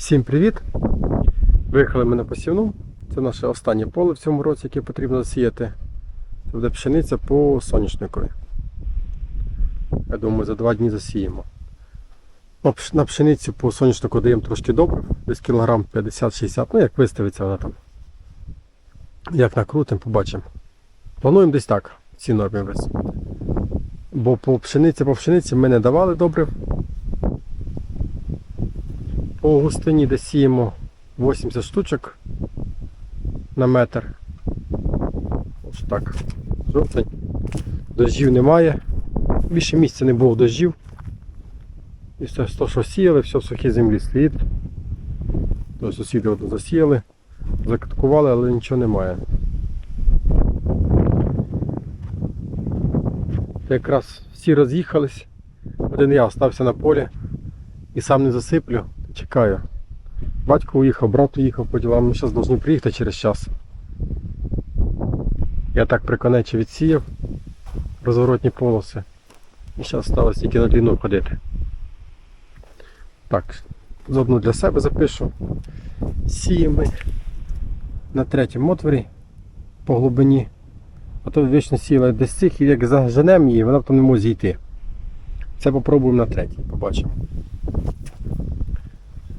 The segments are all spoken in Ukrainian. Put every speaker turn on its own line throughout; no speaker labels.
Всім привіт! Виїхали ми на посівну. Це наше останнє поле в цьому році, яке потрібно засіяти. Це буде пшениця по соняшникові. Я думаю, за два дні засіємо. На пшеницю по соняшнику даємо трошки добре, десь кілограм 50-60, ну як виставиться вона там. Як накрутимо, побачимо. Плануємо десь так, в цій нормі. Бо по пшениці, по пшениці ми не давали добрив. По густині десь сіємо 80 штучок на метр. Ось так. Жовтень. Дождів немає. Більше місця не було дождів. І все, то, що сіяли, все в сухій землі стоїть. То сусіди засіяли, закаткували, але нічого немає. Якраз всі роз'їхались. Один я остався на полі і сам не засиплю. Чекаю. Батько уїхав, брат уїхав по ділам. Ми зараз повинні приїхати через час. Я так приконече відсіяв розворотні полоси. І зараз сталося тільки на длину ходити. Так, заодно для себе запишу. Сіємо на третьому отворі по глибині. А то вічно сіла десь цих і як заженемо її, вона потім не може зійти. Це попробуємо на третій, побачимо.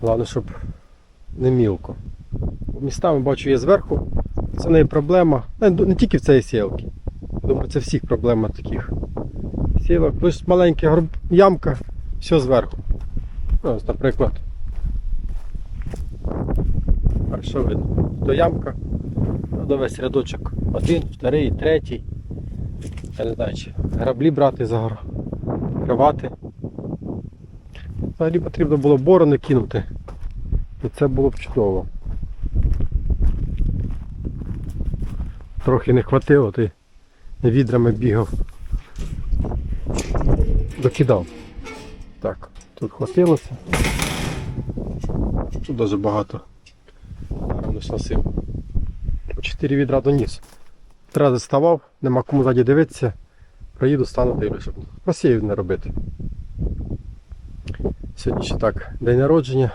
Головне, щоб не мілко. Містами бачу є зверху. Це не проблема. Не, тільки в цієї сілки. Думаю, це всіх проблема таких. Сілок, лише маленька ямка, все зверху. Ну, Ось, наприклад. Хорошо видно. То ямка. Треба весь рядочок. Один, вторий, третій. Я не знаю, чи граблі брати загравати. Взагалі потрібно було борони кинути. І це було б чудово. Трохи не хватило, ти відрами бігав. Докидав. Так, тут хватилося. Тут дуже багато. Гарно 4 відра доніс. Три рази нема кому ззаді дивитися. Проїду, стану дивлюсь, щоб просіїв не робити. Сьогодні ще так, день народження.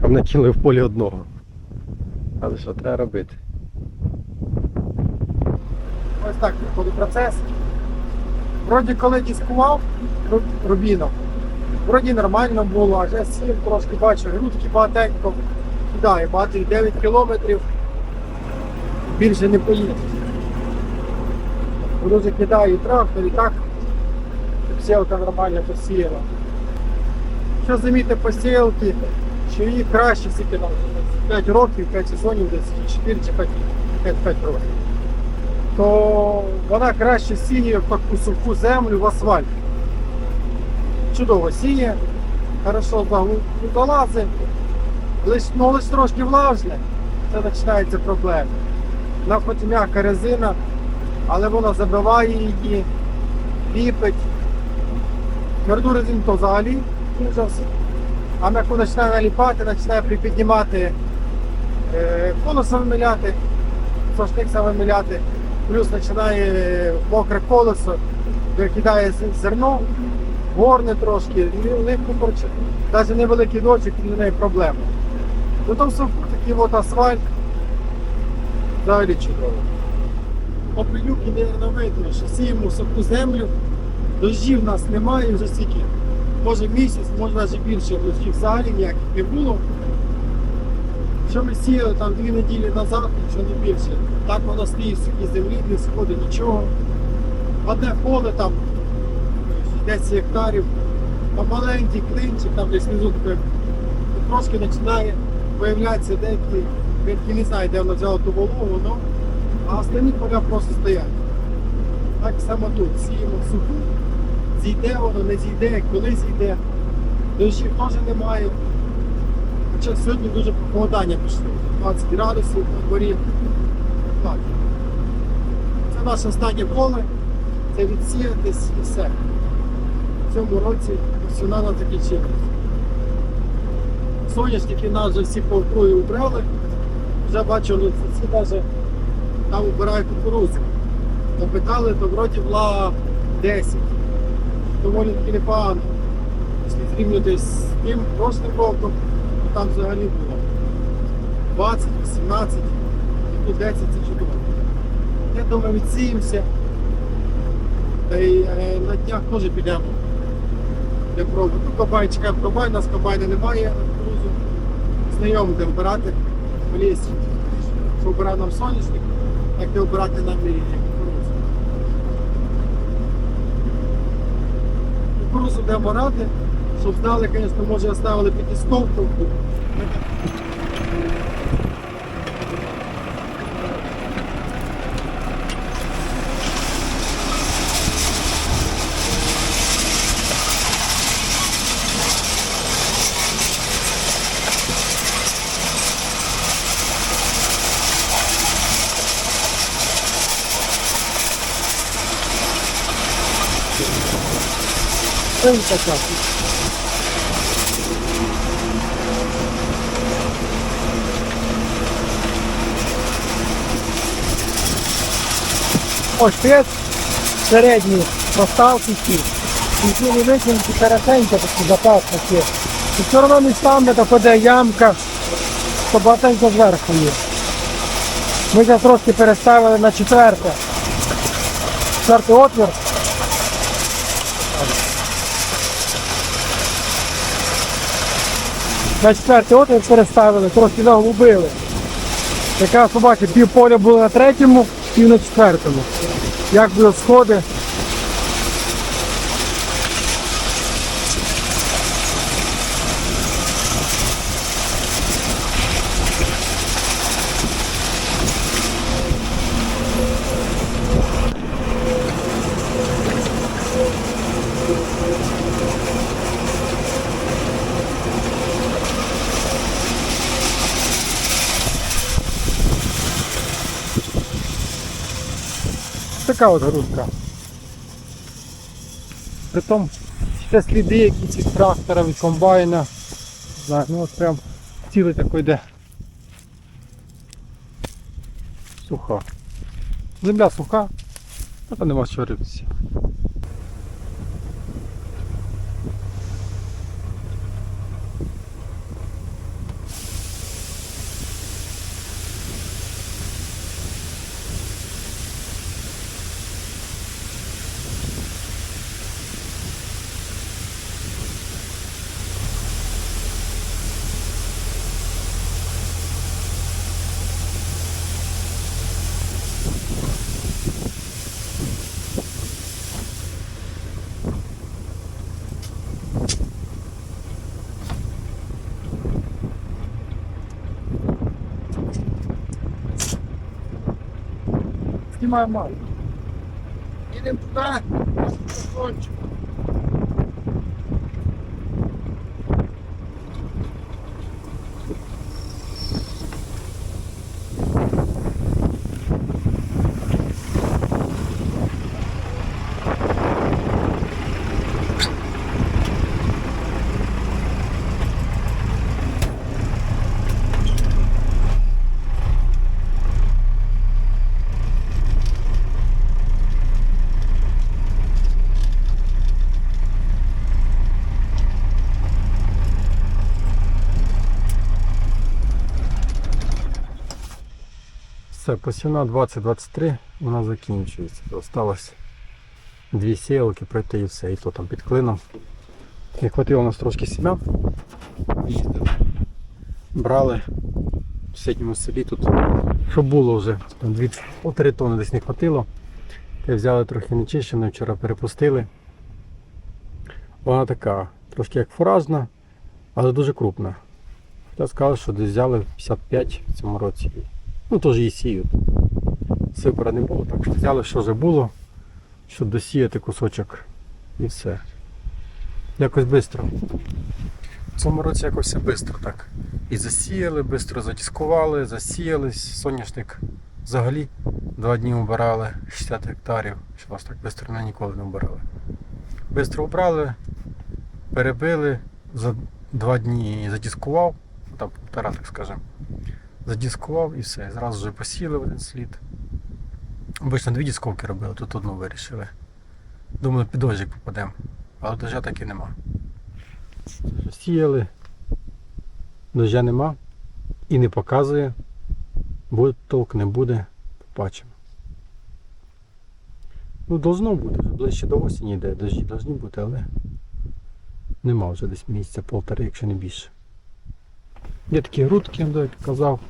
А мене кинули в полі одного. Але що треба робити? Ось так відходить процес. Вроді коли дискував ру- рубіном, вроді нормально було, а вже сів трошки бачу, грудки багатенько кидає, багато 9 кілометрів. Більше не поїде. Кидаю і трактор і так посілка нормально посіяла. Що замітити посілки, що її краще скільки там 5 років, 5 сезонів, десь 4 чи 5, 5, 5 років. То вона краще сіє в таку суху землю в асфальт. Чудово сіє, хорошо долазить, лиш, ну, лиш трошки влажне, це починаються проблеми. Вона хоч м'яка резина, але вона забиває її, ліпить. Тверду резину то взагалі ужас. А м'яку починає наліпати, починає припіднімати е, колесо вимиляти, сошник сам вимиляти, плюс починає мокре колесо, викидає зерно, горне трошки, лі- липку коротше, навіть невеликий дочок для неї проблема. Ну там все такий от асфальт, взагалі чудово. Опилюки, мабуть, видно, що сіємо в суху землю, дощів в нас немає вже стільки. Може місяць, може навіть більше дощів взагалі ніяких не було. Що ми сіяли там дві неділі назад, якщо не більше, так воно стоїть в землі, не сходить нічого. Одне поле там 10 гектарів, там маленький клинчик, там десь внизу трошки починає появлятися деякі, я не знаю, де воно взяло ту вологу, но, а останні поля просто стоять. Так само тут сіємо суху, зійде воно, не зійде, коли зійде. Дощів теж немає. Хоча сьогодні дуже похолодання пішло. 20 градусів на дворі. Так. Це наше останнє поле. Це відсіятись і все. В цьому році на закінчилась. Соняшники нас вже всі по убрали. Вже бачу, ну, ці навіть там убирають кукурудзу. Попитали, то вроді була 10. Доволі таки непогано. Після зрівнювати з тим прошлим роком, то там взагалі було 20, 18, і тут 10 це чудово. Я думаю, відсіємося. Та й е, на днях теж підемо. Для проби. Ну, комбайн чекаємо комбайн, у нас комбайна немає кукурузу. Знайомий де обирати в лісі. Що обирав нам соняшник, так де обирати нам і кукурузу. Де обирати, щоб знали, звісно, може оставили п'ятистовку. Це така. Ось середній поставки ті. І ті не викинути коротенько такі запаски є. І все одно містами так ходе ямка, то багатенько зверху є. Ми зараз трошки переставили на четверте. Четвертий отвір. На четвертий отвір переставили, трошки загубили. Якраз собака, пів поля було на третьому, пів на четвертому. Як будуть сходи. Така от грудка. Притом ще сліди якісь від трактора, від комбайна. Знаю, ну от прям цілий такий йде. Суха. Земля суха, а то нема що ритися. Мало. Їдемо туди, кончик. Все, посівна 2023 вона закінчується. Осталось дві сіялки пройти і все. І то там під клином. Не хватило нас трошки. Їздили. Брали в сітньому селі тут, що було вже. Там Дві полтори тони десь не хватило. Й взяли трохи нечищену, вчора перепустили. Вона така, трошки як фуражна, але дуже крупна. Я сказав, що десь взяли 55 в цьому році. Ну теж її сіють. Сипора не було, так що взяли, що вже було, щоб досіяти кусочок і все. Якось швидко. В цьому році якось все швидко так. І засіяли, швидко задіскували, засіялись. Соняшник взагалі два дні убирали 60 гектарів. Що нас так швидко ми ніколи не убирали. Бистро убрали, перебили, за два дні задіскував, ну, там півтора, так скажемо задіскував і все. Зразу вже посіли в один слід. Обично дві дісковки робили, тут одну вирішили. Думали, під дощик попадемо. Але дождя так і нема.
Сіяли. Дождя нема і не показує. Буде толк, не буде. Побачимо. Ну, должно бути, ближче до осені йде, дожді повинні бути, але нема вже десь місяця полтора, якщо не більше. Є такі грудки, як казав.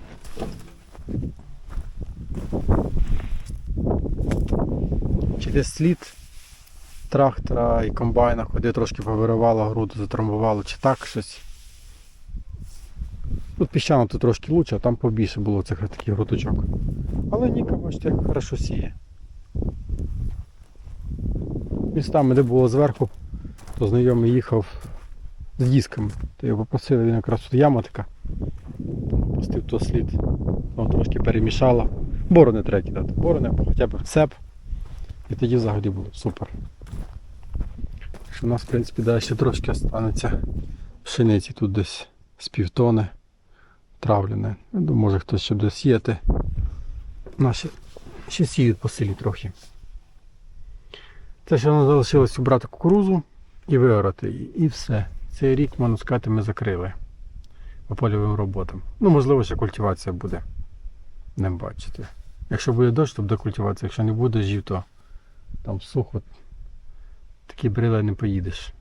Десь слід трактора і комбайна ходив, трошки повиривало груду, затрамбувало, чи так щось. Тут піщано тут трошки лучше, а там побільше було цих таких грудочок. Але Ніка, бачите, як хорошо сіє. Містами, де було зверху, то знайомий їхав з дисками. То його попросили, він якраз тут яма така. Пустив то слід. Воно трошки перемішало. Борони треба кидати. Борони або хоча б цеп. І тоді взагалі було супер. У нас, в принципі, далі ще трошки останеться пшениці тут десь з півтони травлене. Може хтось ще буде сіяти. Наші ще сіють по селі трохи. Це ще нам залишилось убрати кукурузу і виорати. її. І все. Цей рік, можна сказати, ми закрили по польовим роботам. Ну, можливо, ще культивація буде. Не бачите. Якщо буде дощ, то буде культивація. Якщо не буде дощів, то там сухо. Такі брили не поїдеш.